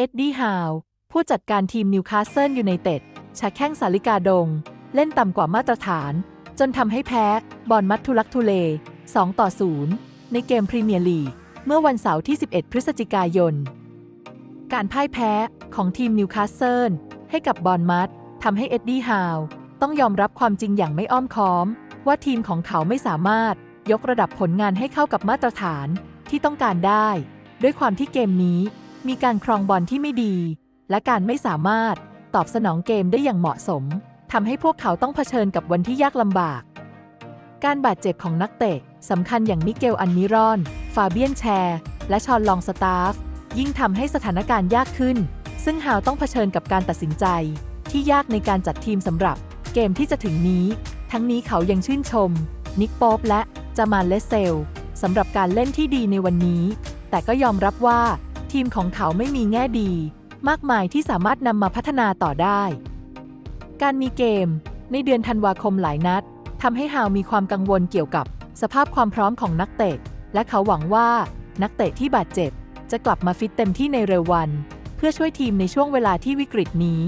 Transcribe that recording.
เอ็ดดี้ฮาว ผู้จัดการทีมนิวคาสเซิลยูไนเต็ดฉาแข้งสาลิกาดง เล่นต่ำกว่ามาตรฐาน จนทำให้แพ้ บอลมัดทุลักทุเล 2 ต่อ 0 ในเกมพรีเมียร์ลีก เมื่อวันเสาร์ที่ 11 พฤศจิกายน การพ่ายแพ้ของทีมนิวคาสเซิลให้กับบอลมัดทำให้เอ็ดดี้ฮาวต้องยอมรับความจริงอย่างไม่อ้อมค้อม ว่าทีมของเขาไม่สามารถยกระดับผลงานให้เข้ากับมาตรฐานที่ต้องการได้ ด้วยความที่เกมนี้ มีการครองบอลที่ไม่ดี และการไม่สามารถตอบสนองเกมได้อย่างเหมาะสมทำให้พวกเขาต้องเผชิญกับวันที่ยากลำบาก การบาดเจ็บของนักเตะสำคัญอย่างมิเกลอันมิรอน ฟาเบียนแชร์ และชอนลองสตาฟ ยิ่งทำให้สถานการณ์ยากขึ้น ซึ่งฮาวต้องเผชิญกับการตัดสินใจ ที่ยากในการจัดทีมสำหรับเกมที่จะถึงนี้ ทั้งนี้เขายังชื่นชม นิกโป๊ปและจามาเลสเซลสำหรับการเล่นที่ดีในวันนี้ แต่ก็ยอมรับว่า ทีมของเขาไม่มีแง่ดี มากมายที่สามารถนำมาพัฒนาต่อได้ การมีเกม ในเดือนธันวาคมหลายนัดทำให้ฮาวมีความกังวลเกี่ยวกับสภาพความพร้อมของนักเตะ และเขาหวังว่านักเตะที่บาดเจ็บ จะกลับมาฟิตเต็มที่ในเร็ววัน เพื่อช่วยทีมในช่วงเวลาที่วิกฤตนี้